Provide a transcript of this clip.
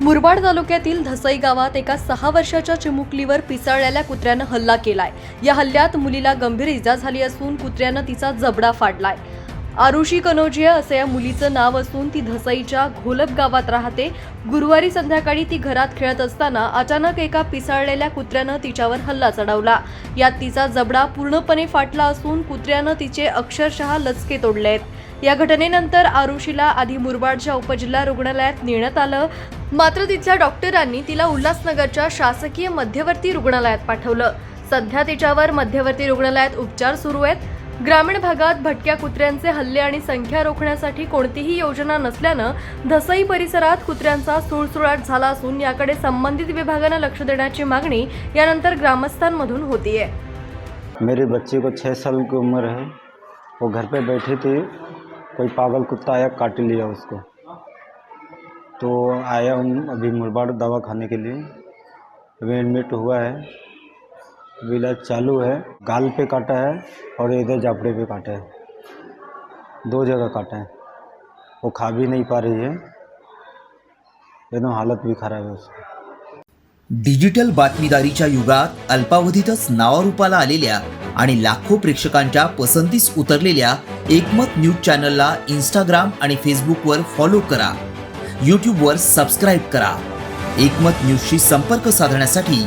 मुरबाड तालुक्यातील धसई गावात एका सहा वर्षाच्या चिमुकलीवर पिसाळलेल्या कुत्र्यानं हल्ला केलाय. या हल्ल्यात मुलीला गंभीर इजा झाली असून कुत्र्यानं तिचा जबडा फाडलाय. आरुषी कनोजिया असं या मुलीचं नाव असून ती धसईच्या घोलप गावात राहते. गुरुवारी संध्याकाळी ती घरात खेळत असताना अचानक एका पिसाळलेल्या कुत्र्यानं तिच्यावर हल्ला चढवला. यात तिचा जबडा पूर्णपणे फाटला असून कुत्र्यानं तिचे अक्षरशः लचके तोडले आहेत. या घटनेनंतर आरुषीला आधी मुरबाडच्या उपजिल्हा रुग्णालयात नेण्यात आलं. मात्र तिथल्या डॉक्टरांनी तिला उल्हासनगरच्या शासकीय मध्यवर्ती रुग्णालयात पाठवलं. सध्या तिच्यावर मध्यवर्ती रुग्णालयात उपचार सुरू आहेत. ग्रामीण भागात भटक्या कुत्र्यांचे हल्ले आणि संख्या रोखण्यासाठी कोणतीही योजना नसल्यानं धसई परिसरात कुत्र्यांचा सुळसुळाट झाला असून याकडे संबंधित विभागानं लक्ष देण्याची मागणी यानंतर ग्रामस्थांमधून होतीये. मेरे बच्चे को छः साल की उम्र है। वो घर पे बैठी थी। कोई पागल कुत्ता आया काट लिया उसको। तो आया हूँ अभी मुरबाड़ दवा खाने के लिए। अभी एडमिट हुआ है। इलाज चालू है। गाल पे काटा है और इधर जापड़े पे काटा है। दो जगह काटा है। वो खा भी नहीं पा रही है। एकदम हालत भी ख़राब है उसकी। डिजिटल बातमीदारीच्या युगात अल्पावधीतच नावारूपाला आलेल्या आणि लाखो प्रेक्षकांच्या पसंतीस उतरलेल्या एकमत न्यूज चॅनलला इंस्टाग्राम आणि फेसबुकवर फॉलो करा. यूट्यूबवर सबस्क्राईब करा. एकमत न्यूजशी संपर्क साधण्यासाठी